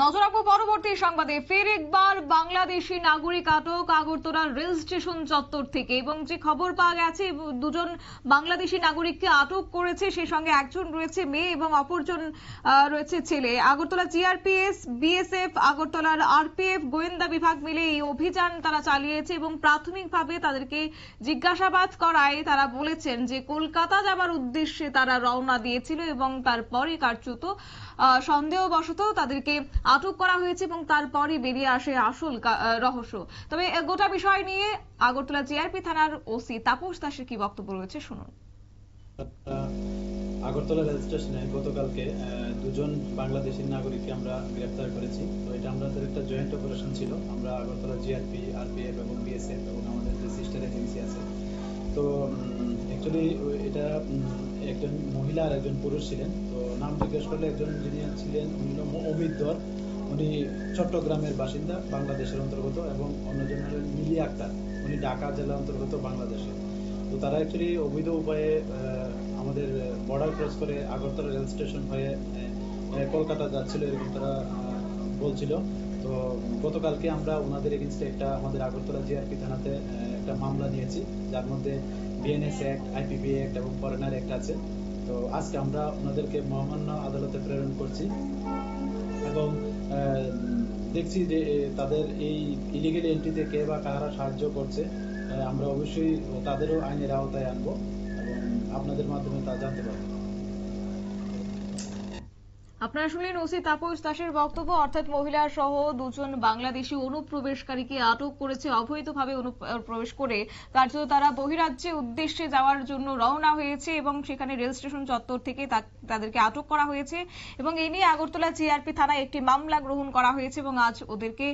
নজর রাখব পরবর্তী সংবাদে। ফের একবার বাংলাদেশি নাগরিক আটক আগরতলা রেল স্টেশন চত্বর থেকে এবং যে খবর পাওয়া গেছে, দুজন বাংলাদেশি নাগরিককে আটক করেছে, সেই সঙ্গে একজন রয়েছে মেয়ে এবং অপরজন রয়েছে ছেলে। আগরতলা জিআরপিএস, বিএসএফ, আগরতলার আরপিএফ, গোয়েন্দা বিভাগ মিলে এই অভিযান তারা চালিয়েছে এবং প্রাথমিকভাবে তাদেরকে জিজ্ঞাসাবাদ করায় তারা বলেছেন যে কলকাতা যাবার উদ্দেশ্যে তারা রওনা দিয়েছিল এবং তারপরে কার্যত সন্দেহবশত তাদেরকে আটক করা হয়েছে এবং তারপরে বেরিয়ে আসে আসল রহস্য। তবে গোটা বিষয় নিয়ে আগরতলা জিআরপি থানার ওসি তাপস দাসের কি বক্তব্য রয়েছে শুনুন। আগরতলা রেল স্টেশনে গতকালকে দুজন বাংলাদেশি নাগরিককে আমরা গ্রেফতার করেছি। তো এটা আমাদের একটা জয়েন্ট অপারেশন ছিল। আমরা আগরতলা জিআরপি, আরপিএফ এবং বিএসএফ এবং আমাদের যে সিস্টার এজেন্সি আছে। তো অ্যাকচুয়ালি এটা একজন মহিলা আর একজন পুরুষ ছিলেন। তো নাম জিজ্ঞেস করলে একজন যিনি ছিলেন, উনি অমিত দর। উনি চট্টগ্রামের বাসিন্দা, বাংলাদেশের অন্তর্গত, এবং অন্যজন হলেন মিলি আক্তার। উনি ঢাকা জেলার অন্তর্গত, বাংলাদেশে। তো তারা অ্যাকচুয়ালি অবৈধ উপায়ে আমাদের বর্ডার ক্রস করে আগরতলা রেল স্টেশন হয়ে কলকাতা যাচ্ছিল এরকম তারা বলছিল। তো গতকালকে আমরা ওনাদের এগেনস্টে একটা আমাদের আগরতলা জিআরপি থানাতে একটা মামলা নিয়েছি। যার মধ্যে বিএনএস অ্যাক্ট আইপিপি অ্যাক্ট এবং ফরেনার অ্যাক্ট আছে। তো আজকে আমরা ওনাদেরকে মহামান্য আদালতে প্রেরণ করছি এবং দেখছি যে তাদের এই ইলিগেল এন্ট্রিতে কে বা কারা সাহায্য করছে আমরা অবশ্যই তাদেরও আইনের আওতায় আনব এবং আপনাদের মাধ্যমে তা জানতে পারব। আপনারা শুনলেন ওসি তাপস দাসের বক্তব্য। অর্থাৎ মহিলা সহ দুজন বাংলাদেশি অনুপ্রবেশকারীকে আটক করেছে। অবৈধভাবে অনুপ্রবেশ করে কার্যত তারা বহিরাজ্যে উদ্দেশ্যে যাওয়ার জন্য রওনা হয়েছে এবং সেখানে রেল স্টেশন চত্বর থেকে তাদেরকে আটক করা হয়েছে এবং এ নিয়ে আগরতলা জিআরপি থানায় একটি মামলা গ্রহণ করা হয়েছে এবং আজ ওদেরকে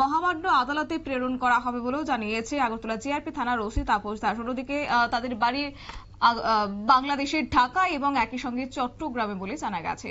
মহামান্য আদালতে প্রেরণ করা হবে বলেও জানিয়েছে আগরতলা জিআরপি থানার ওসি তাপস দাস। অন্যদিকে তাদের বাড়ি বাংলাদেশের ঢাকা এবং একই সঙ্গে চট্টগ্রামে বলে জানা গেছে।